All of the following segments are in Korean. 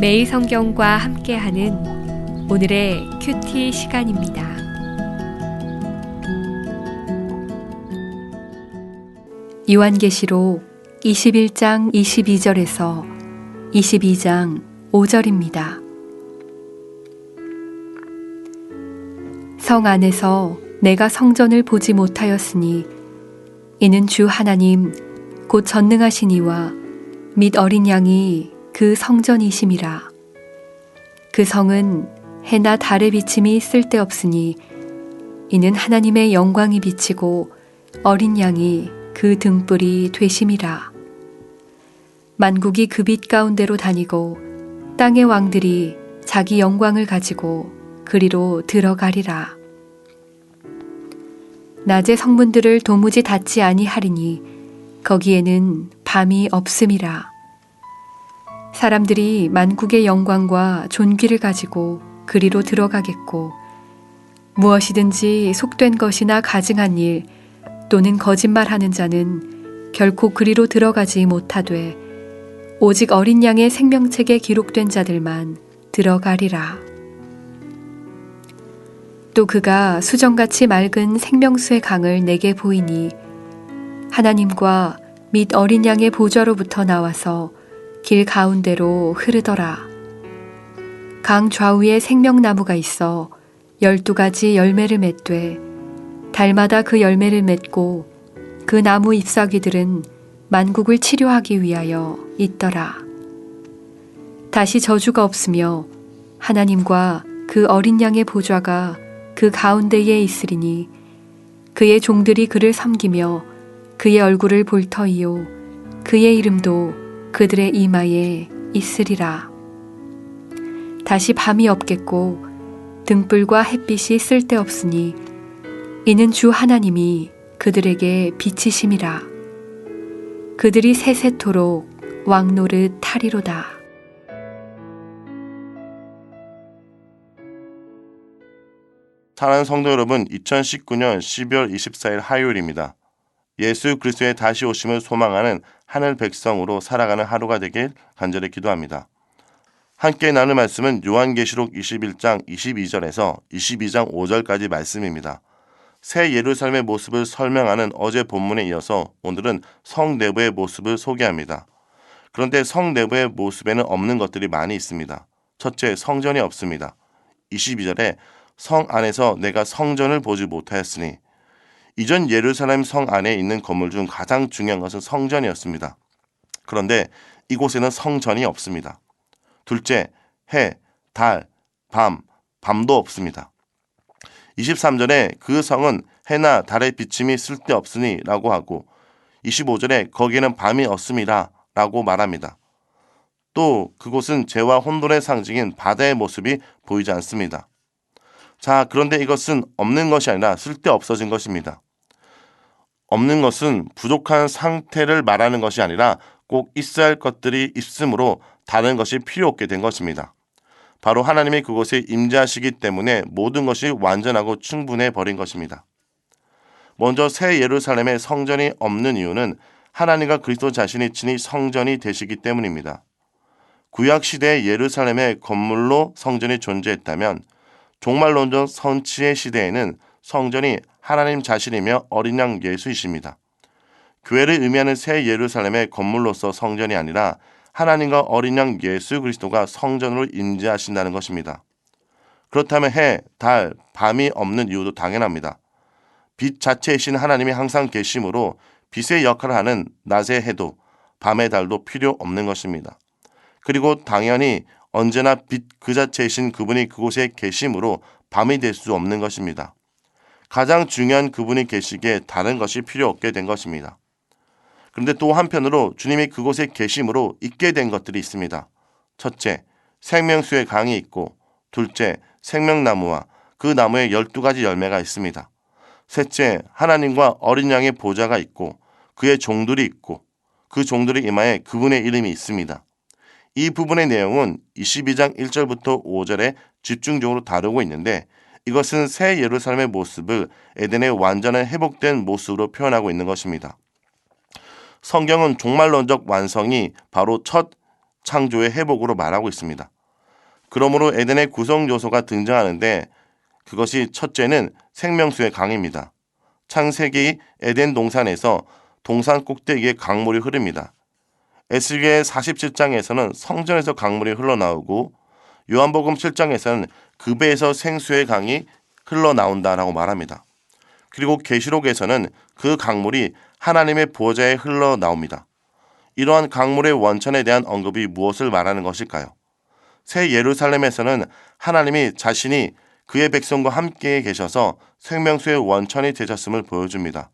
매일 성경과 함께하는 오늘의 큐티 시간입니다. 요한계시록 21장 22절에서 22장 5절입니다. 성 안에서 내가 성전을 보지 못하였으니 이는 주 하나님 곧 전능하신 이와 및 어린 양이 그 성전이심이라. 그 성은 해나 달의 비침이 쓸데없으니 이는 하나님의 영광이 비치고 어린 양이 그 등불이 되심이라. 만국이 그 빛 가운데로 다니고 땅의 왕들이 자기 영광을 가지고 그리로 들어가리라. 낮의 성문들을 도무지 닫지 아니하리니 거기에는 밤이 없음이라. 사람들이 만국의 영광과 존귀를 가지고 그리로 들어가겠고 무엇이든지 속된 것이나 가증한 일 또는 거짓말하는 자는 결코 그리로 들어가지 못하되 오직 어린 양의 생명책에 기록된 자들만 들어가리라. 또 그가 수정같이 맑은 생명수의 강을 내게 보이니 하나님과 및 어린 양의 보좌로부터 나와서 길 가운데로 흐르더라. 강 좌우에 생명나무가 있어 열두 가지 열매를 맺되 달마다 그 열매를 맺고 그 나무 잎사귀들은 만국을 치료하기 위하여 있더라. 다시 저주가 없으며 하나님과 그 어린 양의 보좌가 그 가운데에 있으리니 그의 종들이 그를 섬기며 그의 얼굴을 볼 터이요 그의 이름도 그들의 이마에 있으리라. 다시 밤이 없겠고 등불과 햇빛이 쓸데없으니 이는 주 하나님이 그들에게 비치심이라. 그들이 세세토록 왕노릇 타리로다. 사랑하는 성도 여러분, 2019년 12월 24일 화요일입니다. 예수 그리스도의 다시 오심을 소망하는 하늘 백성으로 살아가는 하루가 되길 간절히 기도합니다. 함께 나눌 말씀은 요한계시록 21장 22절에서 22장 5절까지 말씀입니다. 새 예루살렘의 모습을 설명하는 어제 본문에 이어서 오늘은 성 내부의 모습을 소개합니다. 그런데 성 내부의 모습에는 없는 것들이 많이 있습니다. 첫째, 성전이 없습니다. 22절에 성 안에서 내가 성전을 보지 못하였으니 이전 예루살렘 성 안에 있는 건물 중 가장 중요한 것은 성전이었습니다. 그런데 이곳에는 성전이 없습니다. 둘째, 해, 달, 밤, 밤도 없습니다. 23절에 그 성은 해나 달의 비침이 쓸데없으니 라고 하고 25절에 거기에는 밤이 없음이라 라고 말합니다. 또 그곳은 죄와 혼돈의 상징인 바다의 모습이 보이지 않습니다. 자, 그런데 이것은 없는 것이 아니라 쓸데없어진 것입니다. 없는 것은 부족한 상태를 말하는 것이 아니라 꼭 있어야 할 것들이 있으므로 다른 것이 필요 없게 된 것입니다. 바로 하나님이 그곳에 임재하시기 때문에 모든 것이 완전하고 충분해 버린 것입니다. 먼저 새 예루살렘에 성전이 없는 이유는 하나님과 그리스도 자신이 친히 성전이 되시기 때문입니다. 구약 시대의 예루살렘의 건물로 성전이 존재했다면 종말론적 선치의 시대에는 성전이 하나님 자신이며 어린 양 예수이십니다. 교회를 의미하는 새 예루살렘의 건물로서 성전이 아니라 하나님과 어린 양 예수 그리스도가 성전으로 임재하신다는 것입니다. 그렇다면 해, 달, 밤이 없는 이유도 당연합니다. 빛 자체이신 하나님이 항상 계심으로 빛의 역할을 하는 낮의 해도 밤의 달도 필요 없는 것입니다. 그리고 당연히 언제나 빛 그 자체이신 그분이 그곳에 계심으로 밤이 될 수 없는 것입니다. 가장 중요한 그분이 계시기에 다른 것이 필요 없게 된 것입니다. 그런데 또 한편으로 주님이 그곳에 계심으로 있게 된 것들이 있습니다. 첫째, 생명수의 강이 있고, 둘째, 생명나무와 그 나무에 열두 가지 열매가 있습니다. 셋째, 하나님과 어린 양의 보좌가 있고, 그의 종들이 있고, 그 종들의 이마에 그분의 이름이 있습니다. 이 부분의 내용은 22장 1절부터 5절에 집중적으로 다루고 있는데 이것은 새 예루살렘의 모습을 에덴의 완전한 회복된 모습으로 표현하고 있는 것입니다. 성경은 종말론적 완성이 바로 첫 창조의 회복으로 말하고 있습니다. 그러므로 에덴의 구성 요소가 등장하는데 그것이 첫째는 생명수의 강입니다. 창세기 에덴 동산에서 동산 꼭대기에 강물이 흐릅니다. 에스겔 47장에서는 성전에서 강물이 흘러나오고 요한복음 7장에서는 그 배에서 생수의 강이 흘러나온다라고 말합니다. 그리고 계시록에서는 그 강물이 하나님의 보좌에 흘러나옵니다. 이러한 강물의 원천에 대한 언급이 무엇을 말하는 것일까요? 새 예루살렘에서는 하나님이 자신이 그의 백성과 함께 계셔서 생명수의 원천이 되셨음을 보여줍니다.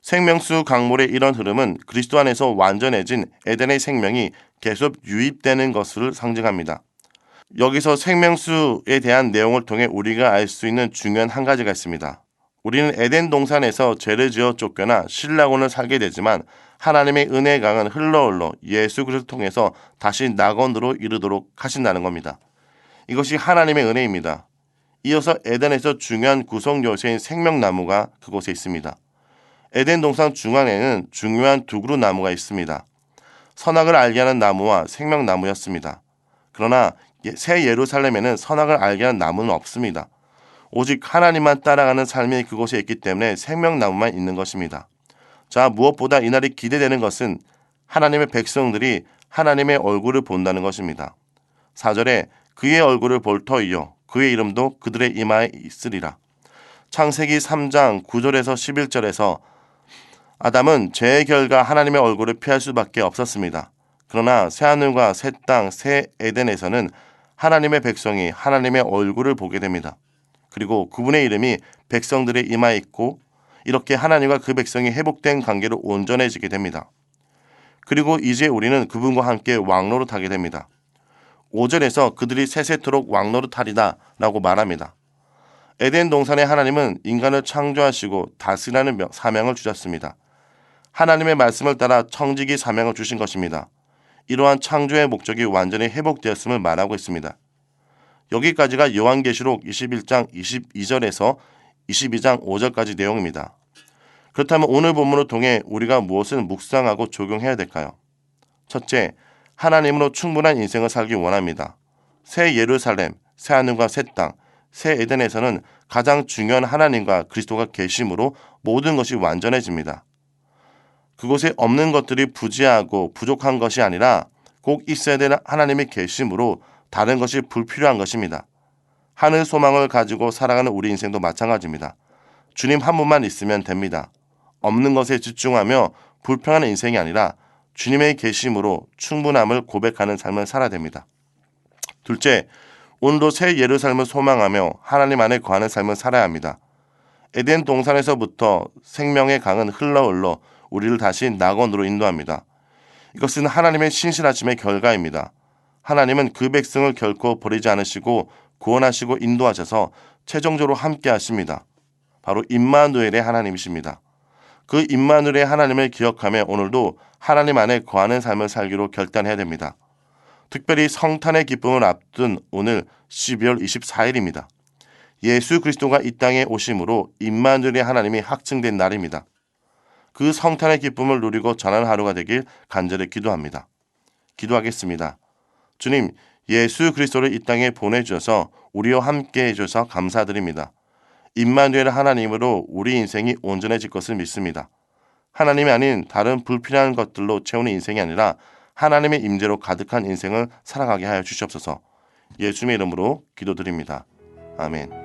생명수 강물의 이런 흐름은 그리스도 안에서 완전해진 에덴의 생명이 계속 유입되는 것을 상징합니다. 여기서 생명수에 대한 내용을 통해 우리가 알 수 있는 중요한 한 가지가 있습니다. 우리는 에덴 동산에서 죄를 지어 쫓겨나 신라곤을 살게 되지만 하나님의 은혜의 강은 흘러 흘러 예수 그리스도를 통해서 다시 낙원으로 이르도록 하신다는 겁니다. 이것이 하나님의 은혜입니다. 이어서 에덴에서 중요한 구성 요소인 생명나무가 그곳에 있습니다. 에덴 동산 중앙에는 중요한 두 그루 나무가 있습니다. 선악을 알게 하는 나무와 생명나무였습니다. 그러나 새 예루살렘에는 선악을 알게 하는 나무는 없습니다. 오직 하나님만 따라가는 삶이 그곳에 있기 때문에 생명나무만 있는 것입니다. 자, 무엇보다 이날이 기대되는 것은 하나님의 백성들이 하나님의 얼굴을 본다는 것입니다. 4절에 그의 얼굴을 볼 터이요 그의 이름도 그들의 이마에 있으리라. 창세기 3장 9절에서 11절에서 아담은 죄의 결과 하나님의 얼굴을 피할 수밖에 없었습니다. 그러나 새하늘과 새 땅, 새 에덴에서는 하나님의 백성이 하나님의 얼굴을 보게 됩니다. 그리고 그분의 이름이 백성들의 이마에 있고 이렇게 하나님과 그 백성이 회복된 관계로 온전해지게 됩니다. 그리고 이제 우리는 그분과 함께 왕로로 타게 됩니다. 5절에서 그들이 세세토록 왕노릇 하리다 라고 말합니다. 에덴 동산의 하나님은 인간을 창조하시고 다스리라는 사명을 주셨습니다. 하나님의 말씀을 따라 청지기 사명을 주신 것입니다. 이러한 창조의 목적이 완전히 회복되었음을 말하고 있습니다. 여기까지가 요한계시록 21장 22절에서 22장 5절까지 내용입니다. 그렇다면 오늘 본문을 통해 우리가 무엇을 묵상하고 적용해야 될까요? 첫째, 하나님으로 충분한 인생을 살기 원합니다. 새 예루살렘, 새 하늘과 새 땅, 새 에덴에서는 가장 중요한 하나님과 그리스도가 계심으로 모든 것이 완전해집니다. 그곳에 없는 것들이 부지하고 부족한 것이 아니라 꼭 있어야 될 하나님의 계심으로 다른 것이 불필요한 것입니다. 하늘 소망을 가지고 살아가는 우리 인생도 마찬가지입니다. 주님 한 분만 있으면 됩니다. 없는 것에 집중하며 불평하는 인생이 아니라 주님의 계심으로 충분함을 고백하는 삶을 살아야 됩니다. 둘째, 오늘도 새 예루살렘을 소망하며 하나님 안에 거하는 삶을 살아야 합니다. 에덴 동산에서부터 생명의 강은 흘러 흘러 우리를 다시 낙원으로 인도합니다. 이것은 하나님의 신실하심의 결과입니다. 하나님은 그 백성을 결코 버리지 않으시고 구원하시고 인도하셔서 최종적으로 함께 하십니다. 바로 임마누엘의 하나님이십니다. 그 임마누엘의 하나님을 기억하며 오늘도 하나님 안에 거하는 삶을 살기로 결단해야 됩니다. 특별히 성탄의 기쁨을 앞둔 오늘 12월 24일입니다. 예수 그리스도가 이 땅에 오심으로 임마누엘의 하나님이 확증된 날입니다. 그 성탄의 기쁨을 누리고 전하는 하루가 되길 간절히 기도합니다. 기도하겠습니다. 주님, 예수 그리스도를 이 땅에 보내주셔서 우리와 함께 해주셔서 감사드립니다. 임마누엘 하나님으로 우리 인생이 온전해질 것을 믿습니다. 하나님이 아닌 다른 불필요한 것들로 채우는 인생이 아니라 하나님의 임재로 가득한 인생을 살아가게 하여 주시옵소서. 예수님의 이름으로 기도드립니다. 아멘.